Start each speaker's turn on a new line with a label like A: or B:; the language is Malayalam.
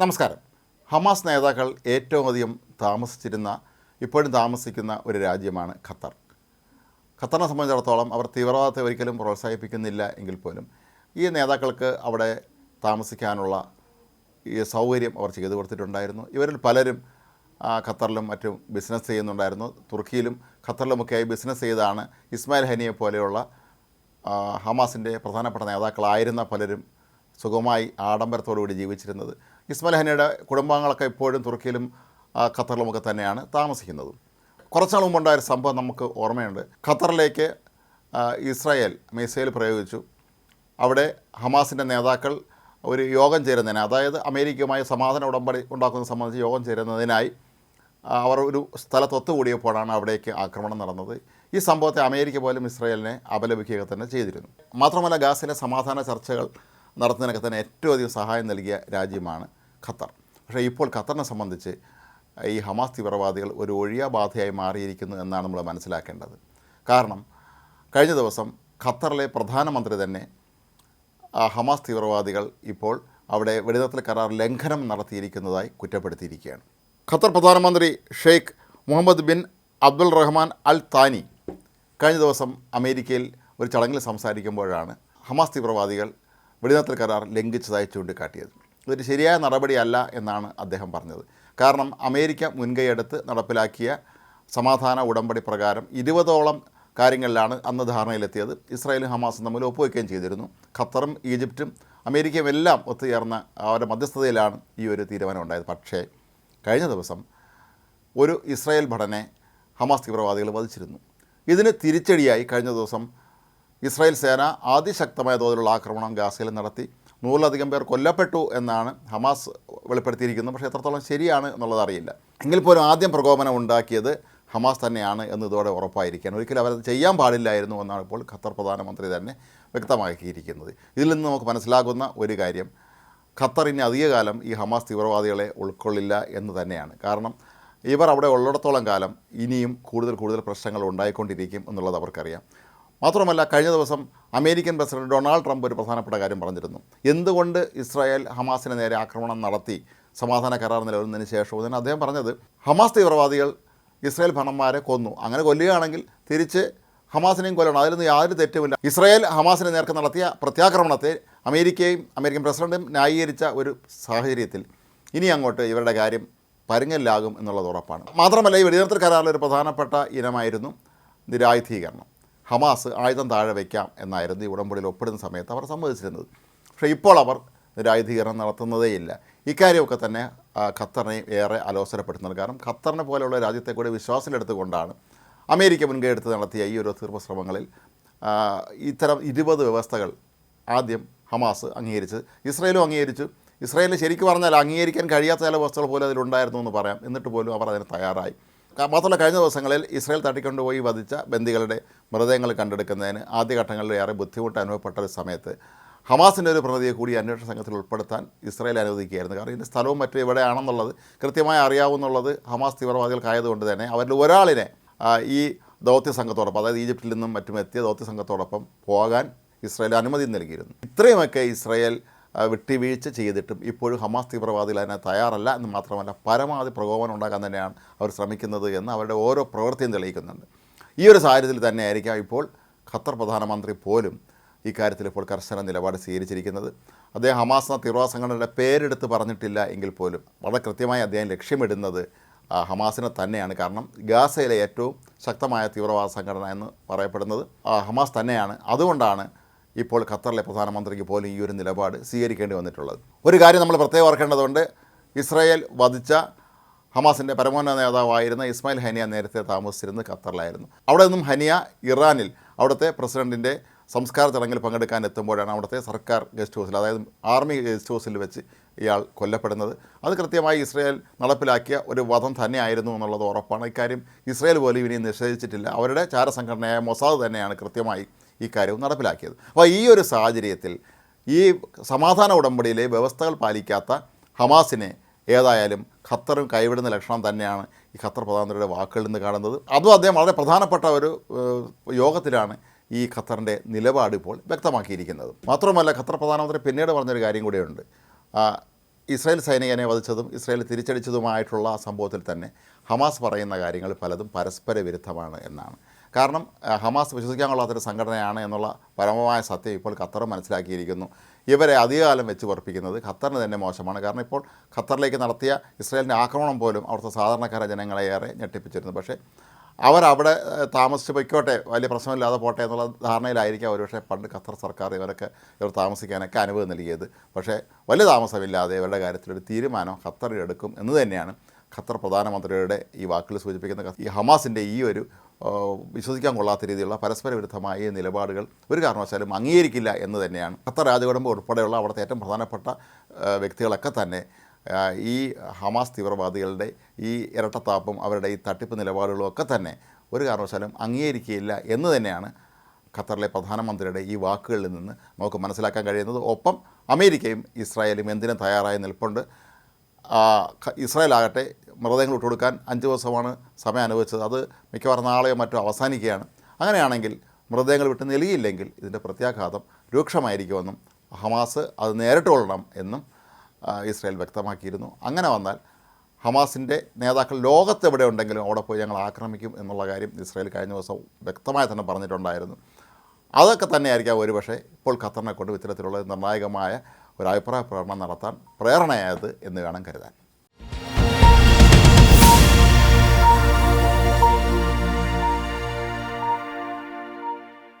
A: നമസ്കാരം. ഹമാസ് നേതാക്കൾ ഏറ്റവും അധികം താമസിച്ചിരുന്ന ഇപ്പോഴും താമസിക്കുന്ന ഒരു രാജ്യമാണ് ഖത്തർ. ഖത്തറിനെ സംബന്ധിച്ചിടത്തോളം അവർ തീവ്രവാദത്തെ ഒരിക്കലും പ്രോത്സാഹിപ്പിക്കുന്നില്ല എങ്കിൽ പോലും ഈ നേതാക്കൾക്ക് അവിടെ താമസിക്കാനുള്ള ഈ സൗകര്യം അവർ ചെയ്തു കൊടുത്തിട്ടുണ്ടായിരുന്നു. ഇവരിൽ പലരും ഖത്തറിലും മറ്റും ബിസിനസ് ചെയ്യുന്നുണ്ടായിരുന്നു. തുർക്കിയിലും ഖത്തറിലുമൊക്കെയായി ബിസിനസ് ചെയ്താണ് ഇസ്മായിൽ ഹനിയെ പോലെയുള്ള ഹമാസിന്റെ പ്രധാനപ്പെട്ട നേതാക്കളായിരുന്ന പലരും സുഖമായി ആഡംബരത്തോടുകൂടി ജീവിച്ചിരുന്നത്. ഇസ്മൽ ഹനിയുടെ കുടുംബാംഗങ്ങളൊക്കെ ഇപ്പോഴും തുർക്കിയിലും ഖത്തറിലുമൊക്കെ തന്നെയാണ് താമസിക്കുന്നത്. കുറച്ചാൾ മുമ്പുണ്ടായ ഒരു സംഭവം നമുക്ക് ഓർമ്മയുണ്ട്. ഖത്തറിലേക്ക് ഇസ്രായേൽ മിസൈൽ പ്രയോഗിച്ചു. അവിടെ ഹമാസിന്റെ നേതാക്കൾ ഒരു യോഗം ചേരുന്നതിന് അതായത് അമേരിക്കയുമായി സമാധാന ഉടമ്പടി ഉണ്ടാക്കുന്നത് സംബന്ധിച്ച് യോഗം ചേരുന്നതിനായി അവർ ഒരു സ്ഥലത്ത് ഒത്തുകൂടിയപ്പോഴാണ് അവിടേക്ക് ആക്രമണം നടന്നത്. ഈ സംഭവത്തെ അമേരിക്ക പോലും ഇസ്രായേലിനെ അപലപിക്കുക തന്നെ ചെയ്തിരുന്നു. മാത്രമല്ല ഗാസിലെ സമാധാന ചർച്ചകൾ നടത്തുന്നതിനൊക്കെ തന്നെ ഏറ്റവും അധികം സഹായം നൽകിയ രാജ്യമാണ് ഖത്തർ. പക്ഷേ ഇപ്പോൾ ഖത്തറിനെ സംബന്ധിച്ച് ഈ ഹമാസ് തീവ്രവാദികൾ ഒരു ഒഴിയാബാധയായി മാറിയിരിക്കുന്നു എന്നാണ് നമ്മൾ മനസ്സിലാക്കേണ്ടത്. കാരണം കഴിഞ്ഞ ദിവസം ഖത്തറിലെ പ്രധാനമന്ത്രി തന്നെ ആ ഹമാസ് തീവ്രവാദികൾ ഇപ്പോൾ അവിടെ വെടിനിർത്തൽ കരാർ ലംഘനം നടത്തിയിരിക്കുന്നതായി കുറ്റപ്പെടുത്തിയിരിക്കുകയാണ്. ഖത്തർ പ്രധാനമന്ത്രി Sheikh Mohammed bin Abdul Rahman Al Thani കഴിഞ്ഞ ദിവസം അമേരിക്കയിൽ ഒരു ചടങ്ങിൽ സംസാരിക്കുമ്പോഴാണ് ഹമാസ് തീവ്രവാദികൾ വെടിനിർത്തൽ കരാർ ലംഘിച്ചതായി ചൂണ്ടിക്കാട്ടിയത്. ഇതൊരു ശരിയായ നടപടിയല്ല എന്നാണ് അദ്ദേഹം പറഞ്ഞത്. കാരണം അമേരിക്ക മുൻകൈയെടുത്ത് നടപ്പിലാക്കിയ സമാധാന ഉടമ്പടി പ്രകാരം ഇരുപതോളം കാര്യങ്ങളിലാണ് അന്ന് ധാരണയിലെത്തിയത്. ഇസ്രായേലും ഹമാസും തമ്മിൽ ഒപ്പുവയ്ക്കുകയും ചെയ്തിരുന്നു. ഖത്തറും ഈജിപ്തും അമേരിക്കയും എല്ലാം ഒത്തുചേർന്ന അവരുടെ മധ്യസ്ഥതയിലാണ് ഈ ഒരു തീരുമാനം ഉണ്ടായത് പക്ഷേ കഴിഞ്ഞ ദിവസം ഒരു ഇസ്രായേൽ ഭടനെ ഹമാസ് തീവ്രവാദികൾ വധിച്ചിരുന്നു. ഇതിന് തിരിച്ചടിയായി കഴിഞ്ഞ ദിവസം ഇസ്രായേൽ സേന അതിശക്തമായ തോതിലുള്ള ആക്രമണം ഗാസയിൽ നടത്തി. നൂറിലധികം പേർ കൊല്ലപ്പെട്ടു എന്നാണ് ഹമാസ് വെളിപ്പെടുത്തിയിരിക്കുന്നത്. പക്ഷേ എത്രത്തോളം ശരിയാണ് എന്നുള്ളത് അറിയില്ല. എങ്കിൽ പോലും ആദ്യം പ്രകോപനം ഉണ്ടാക്കിയത് ഹമാസ് തന്നെയാണ് എന്ന് ഇതോടെ ഉറപ്പായിരിക്കുകയാണ്. ഒരിക്കലും അവരത് ചെയ്യാൻ പാടില്ലായിരുന്നു എന്നാണ് ഇപ്പോൾ ഖത്തർ പ്രധാനമന്ത്രി തന്നെ വ്യക്തമാക്കിയിരിക്കുന്നത്. ഇതിൽ നിന്ന് നമുക്ക് മനസ്സിലാകുന്ന ഒരു കാര്യം. ഖത്തർ ഇനി അധികകാലം ഈ ഹമാസ് തീവ്രവാദികളെ ഉൾക്കൊള്ളില്ല എന്ന് തന്നെയാണ്. കാരണം ഇവർ അവിടെ ഉള്ളിടത്തോളം കാലം ഇനിയും കൂടുതൽ കൂടുതൽ പ്രശ്നങ്ങൾ ഉണ്ടായിക്കൊണ്ടിരിക്കും എന്നുള്ളത് അവർക്കറിയാം. മാത്രമല്ല കഴിഞ്ഞ ദിവസം അമേരിക്കൻ പ്രസിഡന്റ് ഡൊണാൾഡ് ട്രംപ് ഒരു പ്രധാനപ്പെട്ട കാര്യം പറഞ്ഞിരുന്നു. എന്തുകൊണ്ട് ഇസ്രായേൽ ഹമാസിന് നേരെ ആക്രമണം നടത്തി സമാധാന കരാർ നിലവിലുന്നതിന് ശേഷവും തന്നെ അദ്ദേഹം പറഞ്ഞത് ഹമാസ് തീവ്രവാദികൾ ഇസ്രായേൽ ഭരണന്മാരെ കൊന്നു. അങ്ങനെ കൊല്ലുകയാണെങ്കിൽ തിരിച്ച് ഹമാസിനെയും കൊല്ലണം. അതിലൊന്നും യാതൊരു തെറ്റുമില്ല. ഇസ്രായേൽ ഹമാസിന് നേർക്ക് നടത്തിയ പ്രത്യാക്രമണത്തെ അമേരിക്കയും അമേരിക്കൻ പ്രസിഡന്റും ന്യായീകരിച്ച ഒരു സാഹചര്യത്തിൽ ഇനി അങ്ങോട്ട് ഇവരുടെ കാര്യം പരുങ്ങലിലാകും എന്നുള്ളത് ഉറപ്പാണ്. മാത്രമല്ല ഈ വെടിനിർത്തൽ കരാറിലൊരു പ്രധാനപ്പെട്ട ഇനമായിരുന്നു നിരായുധീകരണം. ഹമാസ് ആയുധം താഴെ വയ്ക്കാം എന്നായിരുന്നു ഈ ഉടമ്പടിയിൽ ഒപ്പിടുന്ന സമയത്ത് അവർ സമ്മതിച്ചിരുന്നത്. പക്ഷേ ഇപ്പോൾ അവർ നിരായുധീകരണം നടത്തുന്നതേയില്ല. ഇക്കാര്യമൊക്കെ തന്നെ ഖത്തറിനെ ഏറെ അലോസരപ്പെടുത്തുന്നത് കാരണം ഖത്തറിനെ പോലെയുള്ള രാജ്യത്തെ കൂടി വിശ്വാസത്തിലെടുത്തുകൊണ്ടാണ് അമേരിക്ക മുൻകൈ എടുത്ത് നടത്തിയ ഈ ഒരു തീർപ്പശ്രമങ്ങളിൽ ഇത്തരം ഇരുപത് വ്യവസ്ഥകൾ ആദ്യം ഹമാസ് അംഗീകരിച്ച് ഇസ്രയേലും അംഗീകരിച്ചു. ഇസ്രയേലിന് ശരിക്കും പറഞ്ഞാൽ അംഗീകരിക്കാൻ കഴിയാത്ത ചില വ്യവസ്ഥകൾ പോലും അതിലുണ്ടായിരുന്നു എന്ന് പറയാം. എന്നിട്ട് പോലും അവർ അതിന് തയ്യാറായി. മാത്രമല്ല കഴിഞ്ഞ ദിവസങ്ങളിൽ ഇസ്രയേൽ തട്ടിക്കൊണ്ടുപോയി വധിച്ച ബന്ദികളുടെ മൃതദേഹങ്ങൾ കണ്ടെടുക്കുന്നതിന് ആദ്യഘട്ടങ്ങളിൽ ഏറെ ബുദ്ധിമുട്ട് അനുഭവപ്പെട്ട ഒരു സമയത്ത് ഹമാസിന്റെ ഒരു പ്രതിയെ കൂടി അന്വേഷണ സംഘത്തിൽ ഉൾപ്പെടുത്താൻ ഇസ്രയേൽ അനുവദിക്കുകയായിരുന്നു. കാരണം ഇതിന്റെ സ്ഥലവും മറ്റും എവിടെയാണെന്നുള്ളത് കൃത്യമായി അറിയാവുന്നുള്ളത് ഹമാസ് തീവ്രവാദികൾക്കായതുകൊണ്ട് തന്നെ അവരിൽ ഒരാളിനെ ഈ ദൗത്യ സംഘത്തോടൊപ്പം അതായത് ഈജിപ്തിൽ നിന്നും മറ്റും എത്തിയ ദൗത്യ സംഘത്തോടൊപ്പം പോകാൻ ഇസ്രായേൽ അനുമതി നൽകിയിരുന്നു. ഇത്രയുമൊക്കെ ഇസ്രായേൽ വിട്ടുവീഴ്ച ചെയ്തിട്ടും ഇപ്പോഴും ഹമാസ് തീവ്രവാദികൾ അതിനെ തയ്യാറല്ല എന്ന് മാത്രമല്ല പരമാവധി പ്രകോപനം ഉണ്ടാക്കാൻ തന്നെയാണ് അവർ ശ്രമിക്കുന്നത് എന്ന് അവരുടെ ഓരോ പ്രവൃത്തിയും തെളിയിക്കുന്നുണ്ട്. ഈ ഒരു സാഹചര്യത്തിൽ തന്നെയായിരിക്കാം ഇപ്പോൾ ഖത്തർ പ്രധാനമന്ത്രി പോലും ഇക്കാര്യത്തിൽ ഇപ്പോൾ കർശന നിലപാട് സ്വീകരിച്ചിരിക്കുന്നത്. അദ്ദേഹം ഹമാസ് എന്ന തീവ്രവാദ സംഘടനയുടെ പേരെടുത്ത് പറഞ്ഞിട്ടില്ല എങ്കിൽ പോലും വളരെ കൃത്യമായി അദ്ദേഹം ലക്ഷ്യമിടുന്നത് ഹമാസിനെ തന്നെയാണ്. കാരണം ഗാസയിലെ ഏറ്റവും ശക്തമായ തീവ്രവാദ സംഘടന എന്ന് പറയപ്പെടുന്നത് ഹമാസ് തന്നെയാണ്. അതുകൊണ്ടാണ് ഇപ്പോൾ ഖത്തറിലെ പ്രധാനമന്ത്രിക്ക് പോലും ഈ ഒരു നിലപാട് സ്വീകരിക്കേണ്ടി വന്നിട്ടുള്ളത്. ഒരു കാര്യം നമ്മൾ പ്രത്യേകം ഓർക്കേണ്ടതുണ്ട്. ഇസ്രായേൽ വധിച്ച ഹമാസിന്റെ പരമോന്നത നേതാവായിരുന്ന ഇസ്മായിൽ ഹനിയ നേരത്തെ താമസിച്ചിരുന്നത് ഖത്തറിലായിരുന്നു. അവിടെ നിന്നും ഹനിയ ഇറാനിൽ അവിടുത്തെ പ്രസിഡന്റിന്റെ സംസ്കാര ചടങ്ങിൽ പങ്കെടുക്കാൻ എത്തുമ്പോഴാണ് അവിടുത്തെ സർക്കാർ ഗസ്റ്റ് ഹൗസിൽ അതായത് ആർമി ഗസ്റ്റ് ഹൗസിൽ വെച്ച് ഇയാൾ കൊല്ലപ്പെടുന്നത്. അത് കൃത്യമായി ഇസ്രായേൽ നടപ്പിലാക്കിയ ഒരു വധം തന്നെയായിരുന്നു എന്നുള്ളത് ഉറപ്പാണ്. ഇക്കാര്യം ഇസ്രായേൽ പോലും ഇനി നിഷേധിച്ചിട്ടില്ല. അവരുടെ ചാരസംഘടനയായ മൊസാദ് തന്നെയാണ് കൃത്യമായി ഈ കാര്യവും നടപ്പിലാക്കിയത്. അപ്പോൾ ഈ ഒരു സാഹചര്യത്തിൽ ഈ സമാധാന ഉടമ്പടിയിലെ വ്യവസ്ഥകൾ പാലിക്കാത്ത ഹമാസിനെ ഏതായാലും ഖത്തറും കൈവിടുന്ന ലക്ഷണം തന്നെയാണ് ഈ ഖത്തർ പ്രധാനമന്ത്രിയുടെ വാക്കുകളിൽ നിന്ന് കാണുന്നത്. അതും അദ്ദേഹം വളരെ പ്രധാനപ്പെട്ട ഒരു യോഗത്തിലാണ് ഈ ഖത്തറിന്റെ നിലപാട് ഇപ്പോൾ വ്യക്തമാക്കിയിരിക്കുന്നത്. മാത്രമല്ല ഖത്തർ പ്രധാനമന്ത്രി പിന്നീട് പറഞ്ഞൊരു കാര്യം കൂടിയുണ്ട്. ഇസ്രായേൽ സൈനികനെ വധിച്ചതും ഇസ്രായേൽ തിരിച്ചടിച്ചതുമായിട്ടുള്ള സംഭവത്തിൽ തന്നെ ഹമാസ് പറയുന്ന കാര്യങ്ങൾ പലതും പരസ്പര വിരുദ്ധമാണ് എന്നാണ്. കാരണം ഹമാസ് വിശ്വസിക്കാൻ കൊള്ളാത്തൊരു സംഘടനയാണ് എന്നുള്ള പരമമായ സത്യം ഇപ്പോൾ ഖത്തർ മനസ്സിലാക്കിയിരിക്കുന്നു. ഇവരെ അധികകാലം വെച്ച് ഉറപ്പിക്കുന്നത് ഖത്തറിന് തന്നെ മോശമാണ്. കാരണം ഇപ്പോൾ ഖത്തറിലേക്ക് നടത്തിയ ഇസ്രായേലിന്റെ ആക്രമണം പോലും അവിടുത്തെ സാധാരണക്കാര ജനങ്ങളെ ഏറെ ഞെട്ടിപ്പിച്ചിരുന്നു. പക്ഷേ അവരവിടെ താമസിച്ച് പൊയ്ക്കോട്ടെ വലിയ പ്രശ്നമില്ലാതെ പോട്ടെ എന്നുള്ള ധാരണയിലായിരിക്കാം ഒരുപക്ഷെ പണ്ട് ഖത്തർ സർക്കാർ ഇവരൊക്കെ ഇവർ താമസിക്കാനൊക്കെ അനുഭവം നൽകിയത്. പക്ഷേ വലിയ താമസമില്ലാതെ ഇവരുടെ കാര്യത്തിലൊരു തീരുമാനം ഖത്തർ എടുക്കും എന്ന് തന്നെയാണ് ഖത്തർ പ്രധാനമന്ത്രിയുടെ ഈ വാക്കുകൾ സൂചിപ്പിക്കുന്ന ഈ ഹമാസിന്റെ ഈ ഒരു വിശ്വസിക്കാൻ കൊള്ളാത്ത രീതിയിലുള്ള പരസ്പര വിരുദ്ധമായ നിലപാടുകൾ ഒരു കാരണവശാലും അംഗീകരിക്കില്ല എന്ന് തന്നെയാണ്. ഖത്തർ രാജകുടുംബം ഉൾപ്പെടെയുള്ള അവിടുത്തെ ഏറ്റവും പ്രധാനപ്പെട്ട വ്യക്തികളൊക്കെ തന്നെ ഈ ഹമാസ് തീവ്രവാദികളുടെ ഈ ഇരട്ടത്താപ്പും അവരുടെ ഈ തട്ടിപ്പ് നിലപാടുകളും ഒക്കെ തന്നെ ഒരു കാരണവശാലും അംഗീകരിക്കുകയില്ല എന്ന് തന്നെയാണ് ഖത്തറിലെ പ്രധാനമന്ത്രിയുടെ ഈ വാക്കുകളിൽ നിന്ന് നമുക്ക് മനസ്സിലാക്കാൻ കഴിയുന്നത്. ഒപ്പം അമേരിക്കയും ഇസ്രായേലും എന്തിനും തയ്യാറായി നിൽപ്പുണ്ട്. ഇസ്രായേൽ ആകട്ടെ മൃതദേഹങ്ങൾ വിട്ടുകൊടുക്കാൻ അഞ്ച് ദിവസമാണ് സമയം അനുവദിച്ചത്. അത് മിക്കവാറും നാളെയോ മറ്റോ അവസാനിക്കുകയാണ്. അങ്ങനെയാണെങ്കിൽ മൃതദേഹങ്ങൾ വിട്ട് നൽകിയില്ലെങ്കിൽ ഇതിന്റെ പ്രത്യാഘാതം രൂക്ഷമായിരിക്കുമെന്നും ഹമാസ് അത് നേരിട്ട് കൊള്ളണം എന്നും ഇസ്രായേൽ വ്യക്തമാക്കിയിരുന്നു. അങ്ങനെ വന്നാൽ ഹമാസിന്റെ നേതാക്കൾ ലോകത്തെവിടെ ഉണ്ടെങ്കിലും അവിടെ പോയി ഞങ്ങൾ ആക്രമിക്കും എന്നുള്ള കാര്യം ഇസ്രായേൽ കഴിഞ്ഞ ദിവസം വ്യക്തമായി തന്നെ പറഞ്ഞിട്ടുണ്ടായിരുന്നു. അതൊക്കെ തന്നെയായിരിക്കാം ഒരുപക്ഷെ ഇപ്പോൾ ഖത്തറിനെ കൊണ്ട് ഇത്തരത്തിലുള്ള നിർണായകമായ ഒരു അഭിപ്രായ പ്രകടനം നടത്താൻ പ്രേരണയായത് എന്ന് വേണം കരുതാൻ.